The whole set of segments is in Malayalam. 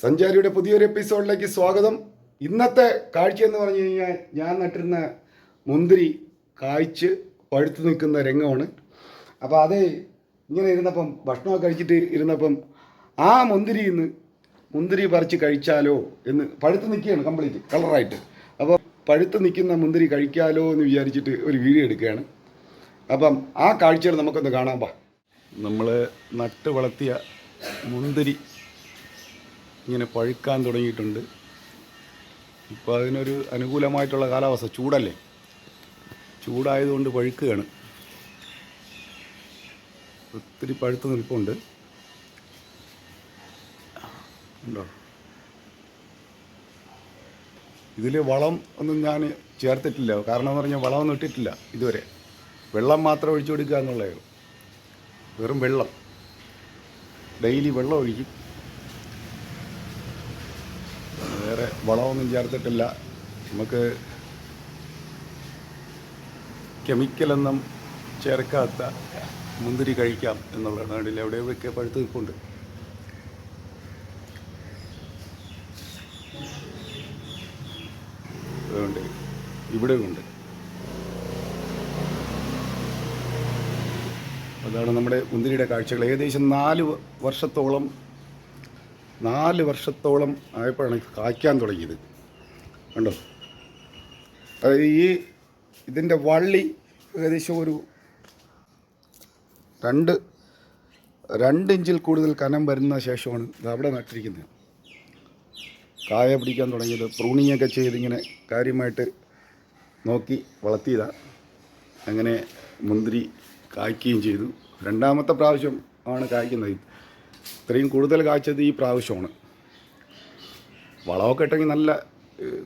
സഞ്ചാരിയുടെ പുതിയൊരു എപ്പിസോഡിലേക്ക് സ്വാഗതം. ഇന്നത്തെ കാഴ്ച എന്ന് പറഞ്ഞു കഴിഞ്ഞാൽ ഞാൻ നട്ടിരുന്ന മുന്തിരി കായ്ച്ച് പഴുത്തു നിൽക്കുന്ന രംഗമാണ്. അപ്പോൾ അത് ഇങ്ങനെ ഇരുന്നപ്പം ഭക്ഷണമൊക്കെ കഴിച്ചിട്ട് ഇരുന്നപ്പം ആ മുന്തിരി ഇന്ന് മുന്തിരി പറിച്ച് കഴിച്ചാലോ എന്ന് പഴുത്ത് നിൽക്കുകയാണ് കംപ്ലീറ്റ് കളറായിട്ട്. അപ്പോൾ പഴുത്ത് നിൽക്കുന്ന മുന്തിരി കഴിക്കാലോ എന്ന് വിചാരിച്ചിട്ട് ഒരു വീഡിയോ എടുക്കുകയാണ്. അപ്പം ആ കാഴ്ചകൾ നമുക്കൊന്ന് കാണാം പാ നമ്മൾ നട്ട് വളർത്തിയ മുന്തിരി ഇങ്ങനെ പഴുക്കാൻ തുടങ്ങിയിട്ടുണ്ട്. ഇപ്പോൾ അതിനൊരു അനുകൂലമായിട്ടുള്ള കാലാവസ്ഥ. ചൂടല്ലേ? ചൂടായതുകൊണ്ട് പഴുക്കുകയാണ്. ഒത്തിരി പഴുത്ത് നിൽപ്പുണ്ട്. ഉണ്ടോ? ഇതിൽ വളം ഒന്നും ഞാൻ ചേർത്തിട്ടില്ല. കാരണം എന്ന് പറഞ്ഞാൽ വളമൊന്നും ഇട്ടിട്ടില്ല ഇതുവരെ. വെള്ളം മാത്രം ഒഴിച്ചു കൊടുക്കുക എന്നുള്ളതേ വെറും വെള്ളം. ഡെയിലി വെള്ളം ഒഴിക്കും വേറെ വളമൊന്നും ചേർത്തിട്ടില്ല. നമുക്ക് കെമിക്കലൊന്നും ചേർക്കാത്ത മുന്തിരി കഴിക്കാം എന്നുള്ളതാണ് കണ്ടില്ല എവിടെയൊക്കെ പഴുത്ത് നിൽപ്പുണ്ട്. അതുകൊണ്ട് ഇവിടെയുണ്ട് അതാണ് നമ്മുടെ മുന്തിരിയുടെ കാഴ്ചകൾ. ഏകദേശം നാല് വർഷത്തോളം നാല് വർഷത്തോളം ആയപ്പോഴാണ് കായ്ക്കാൻ തുടങ്ങിയത്. കണ്ടോ? ഈ ഇതിന്റെ വള്ളി ഏകദേശം ഒരു രണ്ട് രണ്ട് ഇഞ്ചിൽ കൂടുതൽ കനം വരുന്ന ശേഷമാണ് ഇത് അവിടെ നട്ടിരിക്കുന്നത്. കായ പിടിക്കാൻ തുടങ്ങിയത് പ്രൂണിങ് ഒക്കെ ചെയ്തിങ്ങനെ കാര്യമായിട്ട് നോക്കി വളർത്തിയതാണ് അങ്ങനെ മുന്തിരി കായ്ക്കുകയും ചെയ്തു. രണ്ടാമത്തെ പ്രാവശ്യം ആണ് കായ്ക്കുന്നത്. ഇത്രയും കൂടുതൽ കായ്ച്ചത് ഈ പ്രാവശ്യമാണ്. വളമൊക്കെ ഇട്ടെങ്കിൽ നല്ല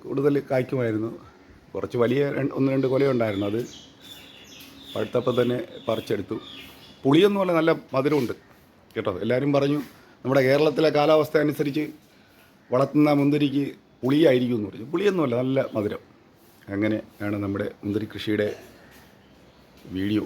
കൂടുതൽ കായ്ക്കുമായിരുന്നു. കുറച്ച് വലിയ ഒന്ന് രണ്ട് കൊലയുണ്ടായിരുന്നു അത് പഴുത്തപ്പം തന്നെ പറിച്ചെടുത്തു. പുളിയൊന്നുമല്ല നല്ല മധുരമുണ്ട് കേട്ടോ. എല്ലാവരും പറഞ്ഞു നമ്മുടെ കേരളത്തിലെ കാലാവസ്ഥ അനുസരിച്ച് വളർത്തുന്ന മുന്തിരിക്ക് പുളിയായിരിക്കും എന്ന് പറഞ്ഞു. പുളിയൊന്നുമല്ല നല്ല മധുരം. അങ്ങനെയാണ് നമ്മുടെ മുന്തിരി കൃഷിയുടെ വീഡിയോ.